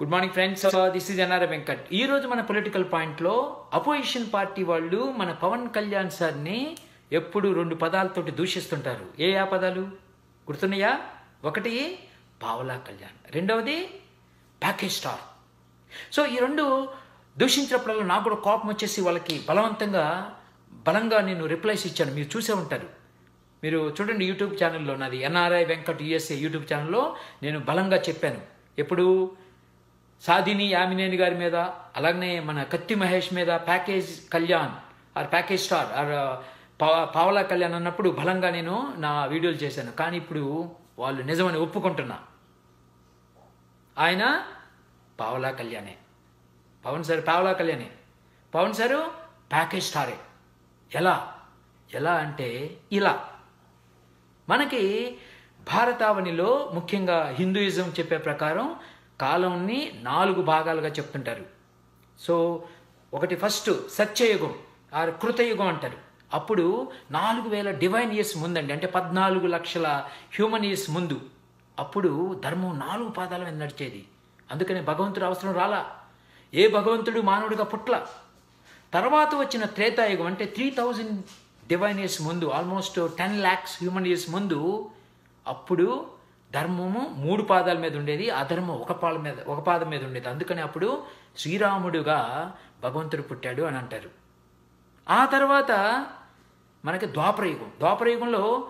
Good morning friends this is NR Venkat ఈ రోజు మన పొలిటికల్ పాయింట్లో అపోజిషన్ పార్టీ వాళ్ళు మన పవన్ కళ్యాణ్ సార్ని ఎప్పుడు రెండు పదాలతోటి దూషిస్తుంటారు. ఏ ఆ పదాలు? గుర్తున్నాయా? ఒకటి పావలా కళ్యాణ్. రెండవది ప్యాకేజ్ స్టార్ సో ఈ రెండు దూషించినప్పుడల్లా నాకు కూడా కోపం వచ్చేసి వాళ్ళకి బలవంతంగా బలంగా నేను రిప్లైస్ ఇచ్చాను. మీరు చూసే ఉంటారు. మీరు చూడండి యూట్యూబ్ ఛానల్లో నాది ఎన్ఆర్ఐ వెంకట్ యుఎస్ఏ యూట్యూబ్ ఛానల్లో నేను బలంగా చెప్పాను. ఎప్పుడు? సాధిని యామినేని గారి మీద అలాగనే మన కత్తి మహేష్ మీద package Kalyan or package star or పావలా కళ్యాణ్ అన్నప్పుడు బలంగా నేను నా వీడియోలు చేశాను. కానీ ఇప్పుడు వాళ్ళు నిజమని ఒప్పుకుంటున్నా. ఆయన పావలా కళ్యాణే. పవన్ సార్ పావలా కళ్యాణే. పవన్ సారు ప్యాకేజ్ స్టారే. ఎలా? ఎలా అంటే ఇలా. మనకి భారతావనిలో ముఖ్యంగా హిందూయిజం చెప్పే ప్రకారం కాలంని నాలుగు భాగాలుగా చెప్తుంటారు. సో ఒకటి ఫస్ట్ సత్యయుగం ఆర్ కృతయుగం అంటారు. అప్పుడు నాలుగు వేల డివైన్ ఇయర్స్ ముందండి అంటే పద్నాలుగు లక్షల హ్యూమన్ ఇయర్స్ ముందు. అప్పుడు ధర్మం నాలుగు పాదాల మీద నడిచేది. అందుకని భగవంతుడు అవసరం రాలా. ఏ భగవంతుడు మానవుడిగా పుట్ల? తర్వాత వచ్చిన త్రేతాయుగం అంటే త్రీ థౌజండ్ డివైన్ ఇయర్స్ ముందు almost ten lakhs human years ముందు అప్పుడు ధర్మము మూడు పాదాల మీద ఉండేది అధర్మం ఒక పాద మీద ఒక పాదం మీద ఉండేది. అందుకని అప్పుడు శ్రీరాముడుగా భగవంతుడు పుట్టాడు అని అంటారు. ఆ తర్వాత మనకి ద్వాపరయుగం. ద్వాపరయుగంలో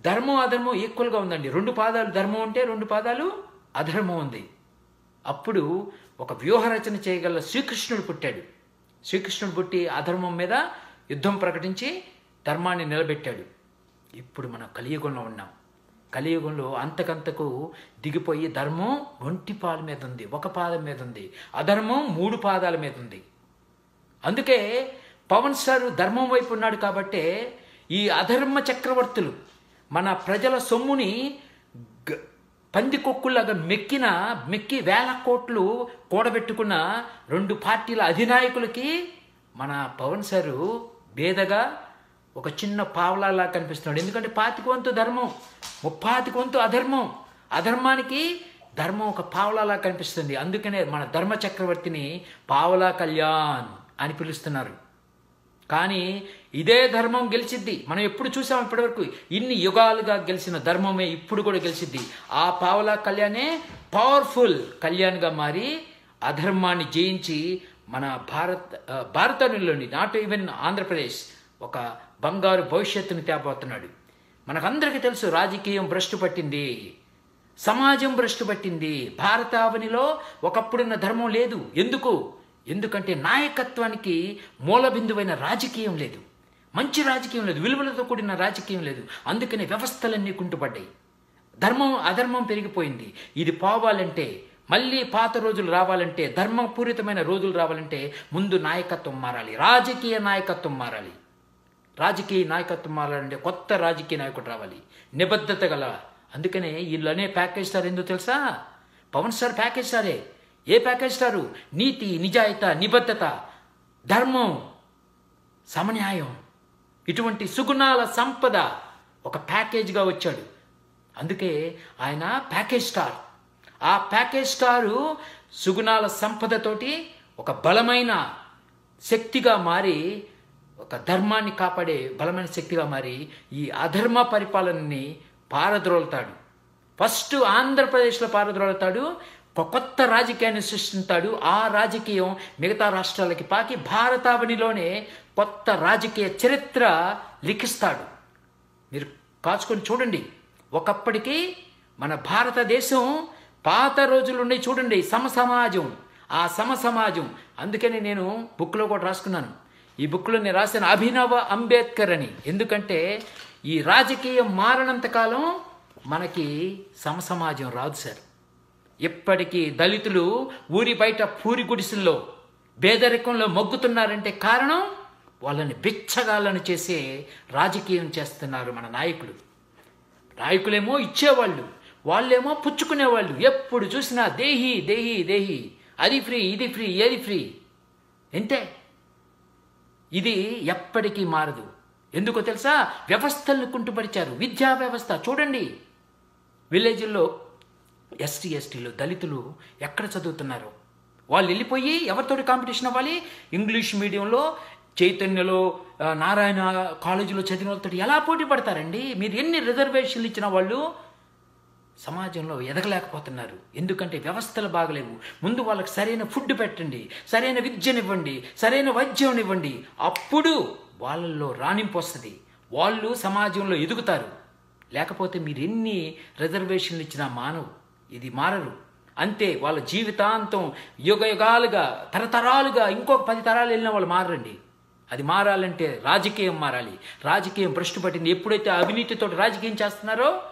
ధర్మం అధర్మం ఈక్వల్గా ఉందండి. రెండు పాదాలు ధర్మం ఉంటే రెండు పాదాలు అధర్మం ఉంది. అప్పుడు ఒక వ్యూహరచన చేయగల శ్రీకృష్ణుడు పుట్టాడు. శ్రీకృష్ణుడు పుట్టి అధర్మం మీద యుద్ధం ప్రకటించి ధర్మాన్ని నిలబెట్టాడు. ఇప్పుడు మనం కలియుగంలో ఉన్నాం. కలియుగంలో అంతకంతకు దిగిపోయి ధర్మం ఒంటి పాల మీద ఉంది ఒక పాదం మీద ఉంది అధర్మం మూడు పాదాల మీద ఉంది. అందుకే పవన్ సార్ ధర్మం వైపు ఉన్నాడు కాబట్టే ఈ అధర్మ చక్రవర్తులు మన ప్రజల సొమ్ముని పందికొక్కులాగా మెక్కిన మెక్కి వేల కోట్లు కూడబెట్టుకున్న రెండు పార్టీల అధినాయకులకి మన పవన్ సారు బేదగా ఒక చిన్న పావలాలా కనిపిస్తున్నాడు. ఎందుకంటే పాతిక వంతు ధర్మం ముప్పాతిక వంతు అధర్మం. అధర్మానికి ధర్మం ఒక పావలాలా కనిపిస్తుంది. అందుకనే మన ధర్మ చక్రవర్తిని పావలా కళ్యాణ్ అని పిలుస్తున్నారు. కానీ ఇదే ధర్మం గెలిచిద్ది. మనం ఎప్పుడు చూసాం ఇప్పటివరకు? ఇన్ని యుగాలుగా గెలిచిన ధర్మమే ఇప్పుడు కూడా గెలిచిద్ది. ఆ పావలా కళ్యాణే పవర్ఫుల్ కళ్యాణ్గా మారి అధర్మాన్ని జయించి మన భారత్ ఆ, భారతంలోని నాట్ ఈవెన్ ఆంధ్రప్రదేశ్ ఒక బంగారు భవిష్యత్తుని తేపోతున్నాడు మనకందరికీ తెలుసు రాజకీయం భ్రష్టు పట్టింది. సమాజం భ్రష్టు పట్టింది. భారతావనిలో ఒకప్పుడున్న ధర్మం లేదు. ఎందుకు? ఎందుకంటే నాయకత్వానికి మూల బిందువైన రాజకీయం లేదు. మంచి రాజకీయం లేదు. విలువలతో కూడిన రాజకీయం లేదు. అందుకనే వ్యవస్థలన్నీ కుంటుపడ్డాయి. ధర్మం అధర్మం పెరిగిపోయింది. ఇది పోవాలంటే మళ్ళీ పాత రోజులు రావాలంటే ధర్మపూరితమైన రోజులు రావాలంటే ముందు నాయకత్వం మారాలి. రాజకీయ నాయకత్వం మారాలి. రాజకీయ నాయకత్వం మారాలంటే కొత్త రాజకీయ నాయకుడు రావాలి. నిబద్ధత గల అందుకనే వీళ్ళనే ప్యాకేజ్ సార్ ఎందుకు తెలుసా? పవన్ సార్ ప్యాకేజ్ సారే. ఏ ప్యాకేజ్ స్టారు నీతి నిజాయిత నిబద్ధత ధర్మం సమన్యాయం. ఇటువంటి సుగుణాల సంపద ఒక ప్యాకేజ్గా వచ్చాడు. అందుకే ఆయన ప్యాకేజ్ స్టార్. ఆ ప్యాకేజ్ స్టారు సుగుణాల సంపదతోటి ఒక బలమైన శక్తిగా మారి ఒక ధర్మాన్ని కాపాడే బలమైన శక్తిగా మారి ఈ అధర్మ పరిపాలనని పారద్రోలుతాడు. ఫస్ట్ ఆంధ్రప్రదేశ్లో పారద్రోలుతాడు కొత్త రాజకీయాన్ని సృష్టించాడు. ఆ రాజకీయం మిగతా రాష్ట్రాలకి పాకి భారతావనిలోనే కొత్త రాజకీయ చరిత్ర లిఖిస్తాడు. మీరు కాచుకొని చూడండి. ఒకప్పటికి మన భారతదేశం పాత రోజులు చూడండి. సమ సమాజం ఆ సమ సమాజం అందుకని నేను బుక్లో కూడా రాసుకున్నాను. ఈ బుక్లో నేను రాసిన అభినవ అంబేద్కర్ అని. ఎందుకంటే ఈ రాజకీయం మారనంత కాలం మనకి సమసమాజం రాదు సార్. ఇప్పటికీ దళితులు ఊరి బయట పూరి గుడిసెల్లో పేదరికంలో మొగ్గుతున్నారంటే కారణం వాళ్ళని బిచ్చగాళ్ళను చేసే రాజకీయం చేస్తున్నారు మన నాయకులు. నాయకులేమో ఇచ్చేవాళ్ళు వాళ్ళేమో పుచ్చుకునేవాళ్ళు. ఎప్పుడు చూసినా దేహి దేహి దేహి. అది ఫ్రీ ఇది ఫ్రీ ఏది ఫ్రీ? ఎంతే ఇది ఎప్పటికీ మారదు. ఎందుకో తెలుసా? వ్యవస్థలను కుంటుపరిచారు. విద్యా వ్యవస్థ. చూడండి. విలేజ్ల్లో ఎస్టీ ఎస్టీలు దళితులు ఎక్కడ చదువుతున్నారు? వాళ్ళు వెళ్ళిపోయి ఎవరితోటి కాంపిటీషన్ అవ్వాలి? ఇంగ్లీష్ మీడియంలో చైతన్యలో నారాయణ కాలేజీలో చదివిన వాళ్ళతో ఎలా పోటీ పడతారండి? మీరు ఎన్ని రిజర్వేషన్లు ఇచ్చిన వాళ్ళు సమాజంలో ఎదగలేకపోతున్నారు. ఎందుకంటే వ్యవస్థలు బాగలేవు. ముందు వాళ్ళకి సరైన ఫుడ్ పెట్టండి సరైన విద్యనివ్వండి సరైన వైద్యం ఇవ్వండి. అప్పుడు వాళ్ళల్లో రాణింపు వస్తుంది. వాళ్ళు సమాజంలో ఎదుగుతారు. లేకపోతే మీరు ఎన్ని రిజర్వేషన్లు ఇచ్చినా మానవు. ఇది మారరు. అంతే వాళ్ళ జీవితాంతం యుగ యుగాలుగా తరతరాలుగా ఇంకొక పది తరాలు వెళ్ళిన వాళ్ళు మారండి అది మారాలంటే రాజకీయం మారాలి. రాజకీయం భ్రష్టు పట్టింది ఎప్పుడైతే అవినీతితో రాజకీయం చేస్తున్నారో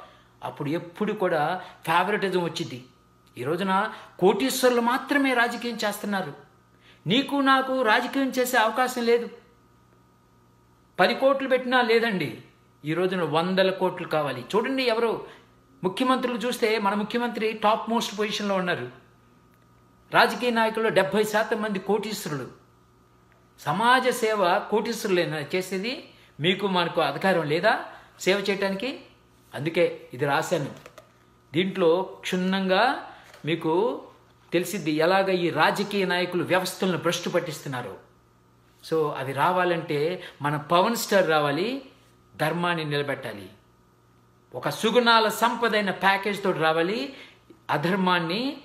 అప్పుడు ఎప్పుడు కూడా ఫేవరెటిజం వచ్చింది ఈ రోజున కోటీశ్వరులు మాత్రమే రాజకీయం చేస్తున్నారు. నీకు నాకు రాజకీయం చేసే అవకాశం లేదు. పది కోట్లు పెట్టినా లేదండి. ఈ రోజున వందల కోట్లు కావాలి. చూడండి ఎవరు ముఖ్యమంత్రులు చూస్తే మన ముఖ్యమంత్రి టాప్ మోస్ట్ పొజిషన్లో ఉన్నారు. రాజకీయ నాయకుల్లో డెబ్బై శాతం మంది కోటీశ్వరులు. సమాజ సేవ కోటీశ్వరులేనా చేసేది మీకు మనకు అధికారం లేదా? సేవ చేయటానికి? అందుకే ఇది రాశాను. దీంట్లో క్షుణ్ణంగా మీకు తెలిసింది ఎలాగ ఈ రాజకీయ నాయకులు వ్యవస్థలను భ్రష్టు పట్టిస్తున్నారు. సో అది రావాలంటే మన పవన్ స్టార్ రావాలి ధర్మాన్ని నిలబెట్టాలి. ఒక సుగుణాల సంపదైన ప్యాకేజ్తో రావాలి. అధర్మాన్ని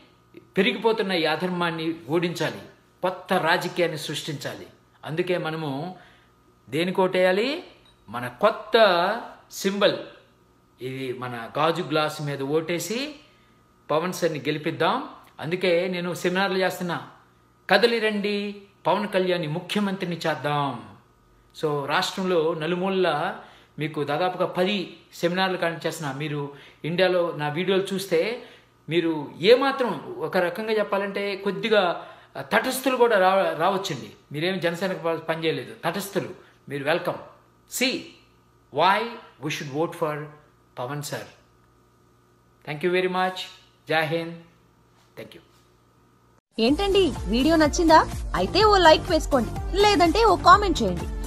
పెరిగిపోతున్న ఈ అధర్మాన్ని ఓడించాలి. కొత్త రాజకీయాన్ని సృష్టించాలి. అందుకే మనము దేనికోటేయాలి మన కొత్త సింబల్ ఇది మన గాజు గ్లాస్ మీద ఓటేసి పవన్ సార్ని గెలిపిద్దాం. అందుకే నేను సెమినార్లు చేస్తున్నా. కదలి రండి పవన్ కళ్యాణ్ని ముఖ్యమంత్రిని చేద్దాం. సో రాష్ట్రంలో నలుమూలల మీకు దాదాపుగా పది సెమినార్లు కండక్ట్ చేసిన మీరు ఇండియాలో నా వీడియోలు చూస్తే మీరు ఏమాత్రం ఒక రకంగా చెప్పాలంటే కొద్దిగా తటస్థులు కూడా రా రావచ్చండి. మీరేమి జనసేనకు ప- పనిచేయలేదు తటస్థులు. మీరు welcome. See why we should vote for Pawan sir thank you very much Jai Hind thank you ఏంటండి? వీడియో నచ్చిందా? అయితే ఓ లైక్ వేసుకోండి. లేదంటే ఓ కామెంట్ చేయండి.